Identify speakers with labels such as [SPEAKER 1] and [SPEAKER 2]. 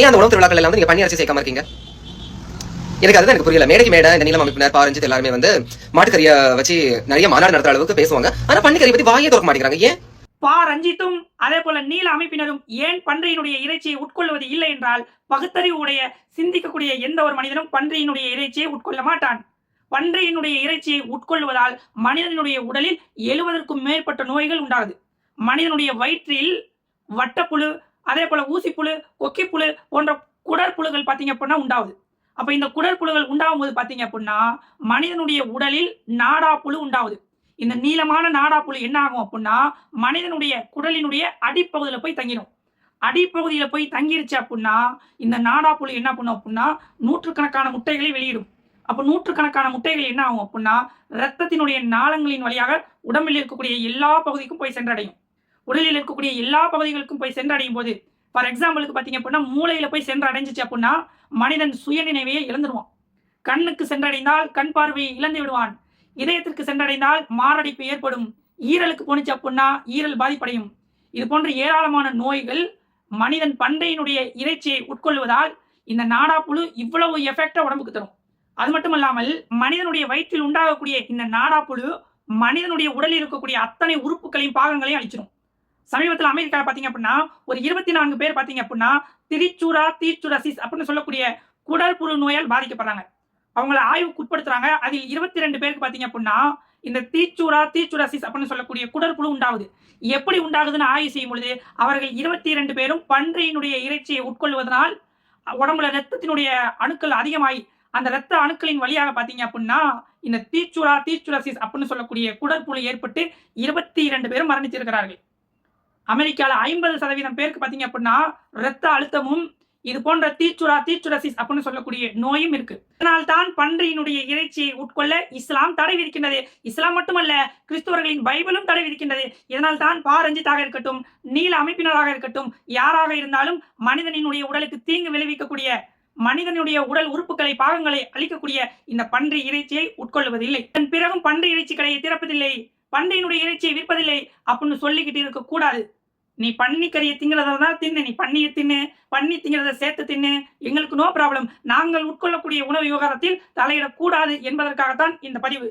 [SPEAKER 1] ஏன் அந்த உணவு திருவிழாக்கள் எல்லாம் வந்து நீங்க பண்ணி அரிசி சேர்க்காம இருக்கீங்க? எனக்கு அதுதான் எனக்கு புரியல. மேடைக்கு மேடை இந்த நீளம் அமைப்பினர் பாரஞ்சித் எல்லாருமே வந்து மாட்டுக்கறியை வச்சு நிறைய மாநாடு நடத்துற அளவுக்கு பேசுவாங்க. ஆனா பன்னிக்கறி பத்தி வாயே திறக்க மாட்டேங்கிறாங்க. ஏன்?
[SPEAKER 2] பா ரஞ்சித்தும் அதே போல நீல அமைப்பினரும் ஏன் பன்றியினுடைய இறைச்சியை உட்கொள்வது இல்லை என்றால் பகுத்தறிவு உடைய சிந்திக்கக்கூடிய எந்த ஒரு மனிதனும் பன்றியினுடைய இறைச்சியை உட்கொள்ள மாட்டான். பன்றியினுடைய இறைச்சியை உட்கொள்வதால் மனிதனுடைய உடலில் எழுவதற்கும் மேற்பட்ட நோய்கள் உண்டாகுது. மனிதனுடைய வயிற்றில் வட்டப்புழு அதே போல ஊசிப்புழு கொக்கிப்புழு போன்ற குடற்புழுகள் பார்த்தீங்க அப்படின்னா உண்டாகுது. அப்போ இந்த குடற்புழுகள் உண்டாகும் போது பார்த்தீங்க அப்படின்னா மனிதனுடைய உடலில் நாடாப்புழு உண்டாகுது. இந்த நீளமான நாடாப்புழு என்ன ஆகும் அப்படின்னா மனிதனுடைய குடலினுடைய அடிப்பகுதியில் போய் தங்கிடும் அடிப்பகுதியில் போய் தங்கிருச்சு அப்படின்னா இந்த நாடாப்புழு என்ன பண்ணும் அப்படின்னா நூற்றுக்கணக்கான முட்டைகளை வெளியிடும். அப்போ நூற்றுக்கணக்கான முட்டைகள் என்ன ஆகும் அப்படின்னா ரத்தத்தினுடைய நாளங்களின் வழியாக உடம்பில் இருக்கக்கூடிய எல்லா பகுதிக்கும் போய் சென்றடையும். உடலில் இருக்கக்கூடிய எல்லா பகுதிகளுக்கும் போய் சென்றடையும் போது ஃபார் எக்ஸாம்பிளுக்கு பார்த்தீங்க அப்படின்னா மூளையில் போய் சென்று அடைஞ்சிச்சு அப்படின்னா மனிதன் சுயநினைவையே இழந்துடுவான் கண்ணுக்கு சென்றடைந்தால் கண் பார்வையை இழந்து விடுவான். இதயத்திற்கு சென்றடைந்தால் மாரடைப்பு ஏற்படும். ஈரலுக்கு போனுச்சு அப்படின்னா ஈரல் பாதிப்படையும். இது போன்ற ஏராளமான நோய்கள் மனிதன் பன்றையினுடைய இறைச்சியை உட்கொள்வதால் இந்த நாடாப்புழு இவ்வளவு எஃபெக்டா உடம்புக்கு தரும். அது மட்டும் இல்லாமல் மனிதனுடைய வயிற்றில் உண்டாகக்கூடிய இந்த நாடாப்புழு மனிதனுடைய உடலில் இருக்கக்கூடிய அத்தனை உறுப்புகளையும் பாகங்களையும் அழிச்சிடும் சமீபத்தில் அமெரிக்காவில் பார்த்தீங்க அப்படின்னா ஒரு இருபத்தி நான்கு பேர் பார்த்தீங்க அப்படின்னா திரிச்சூரா தீச்சுரசிஸ் அப்படின்னு சொல்லக்கூடிய குடற்புழு நோயால் பாதிக்கப்படுறாங்க. அவங்கள ஆய்வுக்கு உட்படுத்துறாங்க. அதில் இருபத்தி ரெண்டு பேருக்கு பார்த்தீங்க அப்படின்னா இந்த தீச்சூரா தீச்சுரசிஸ் அப்படின்னு சொல்லக்கூடிய குடற்புழு உண்டாகுது. எப்படி உண்டாகுதுன்னு ஆய்வு செய்யும் பொழுது அவர்கள் இருபத்தி ரெண்டு பேரும் பன்றியினுடைய இறைச்சியை உட்கொள்வதனால் உடம்புல ரத்தத்தினுடைய அணுக்கள் அதிகமாகி அந்த ரத்த அணுக்களின் வழியாக பார்த்தீங்க அப்படின்னா இந்த தீச்சுரா தீச்சுரசிஸ் அப்படின்னு சொல்லக்கூடிய குடற்புழு ஏற்பட்டு இருபத்தி இரண்டு பேரும் மரணித்திருக்கிறார்கள் அமெரிக்காவில் ஐம்பது சதவீதம் பேருக்கு பார்த்தீங்க அப்படின்னா ரத்த அழுத்தமும் இது போன்ற தீச்சுரா தீச்சுரசிஸ் அப்படின்னு சொல்லக்கூடிய நோயும் இருக்கு. இதனால் தான் பன்றியினுடைய இறைச்சியை உட்கொள்ள இஸ்லாம் தடை விதிக்கின்றது. இஸ்லாம் மட்டுமல்ல கிறிஸ்துவர்களின் பைபிளும் தடை விதிக்கின்றது. இதனால் தான் பாரஞ்சித்தாக இருக்கட்டும் நீல அமைப்பினராக இருக்கட்டும் யாராக இருந்தாலும் மனிதனினுடைய உடலுக்கு தீங்கு விளைவிக்கக்கூடிய மனிதனுடைய உடல் உறுப்புகளை பாகங்களை அளிக்கக்கூடிய இந்த பன்றி இறைச்சியை உட்கொள்வதில்லை. இதன் பிறகும் பன்றி இறைச்சி கடையை திறப்பதில்லை பன்றியினுடைய இறைச்சியை விற்பதில்லை அப்படின்னு சொல்லிக்கிட்டு இருக்க கூடாது நீ பன்னி கறியை தான் தின்னு நீ பன்னியை தின்னு பன்னி திங்கிறத சேர்த்து தின்னு. எங்களுக்கு நோ ப்ராப்ளம் நாங்கள் உட்கொள்ளக்கூடிய உணவு விவகாரத்தில் தலையிடக்கூடாது என்பதற்காகத்தான் இந்த பதிவு.